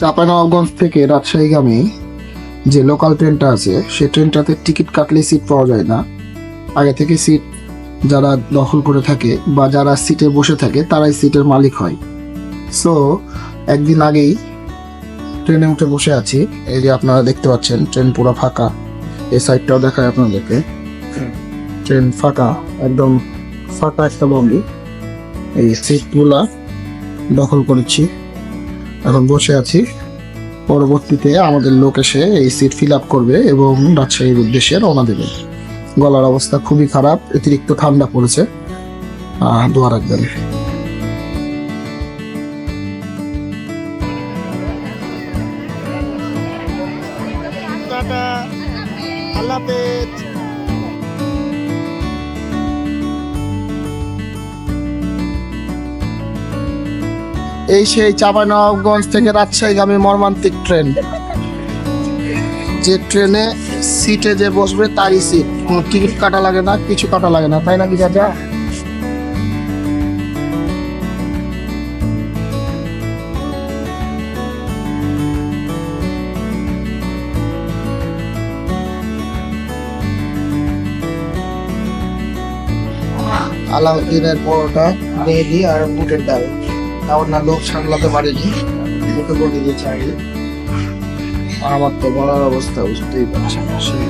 চাঁপানগঞ্জ থেকে রাজশাহীগামী যে লোকাল ট্রেনটা আছে, সে ট্রেনটাতে টিকিট কাটলে সিট পাওয়া যায় না। আগে থেকে সিট যারা দখল করে থাকে বা যারা সিটে বসে থাকে, তারাই সিটের মালিক হয়। সো একদিন আগেই ট্রেনে উঠে বসে আছি। এই যে আপনারা দেখতে পাচ্ছেন ট্রেন পুরো ফাঁকা। এই সাইডটাও দেখায় আপনাদেরকে। ট্রেন ফাঁকা, একদম ফাঁকা একটা বগি এই সিটগুলা দখল করেছি। এখন বসে আছি। পরবর্তীতে আমাদের লোক এসে এই সিট ফিল আপ করবে এবং রাজশাহীর উদ্দেশ্যে রওনা দেবে। গলার অবস্থা খুবই খারাপ, অতিরিক্ত ঠান্ডা পড়েছে। দোয়া রাখবেন। আল্লাহ এই সেই চাঁপাইনবাবগঞ্জ থেকে রাজশাহীগামী মর্মান্তিক ট্রেন। যে ট্রেনে সিটে যে বসবে তারই সিট। কোনো টিকিট কাটা লাগে না, কিছু কাটা লাগে না, তাই না কি চাচা? আলাউদ্দিনের পরোটা, মেহেদি আর বুটের ডাল। তাও না লোক সামলাতে পারেনি। মুখে বলে দিয়েছে আগে আমার তো বলার অবস্থা বুঝতেই পারছি না। সেই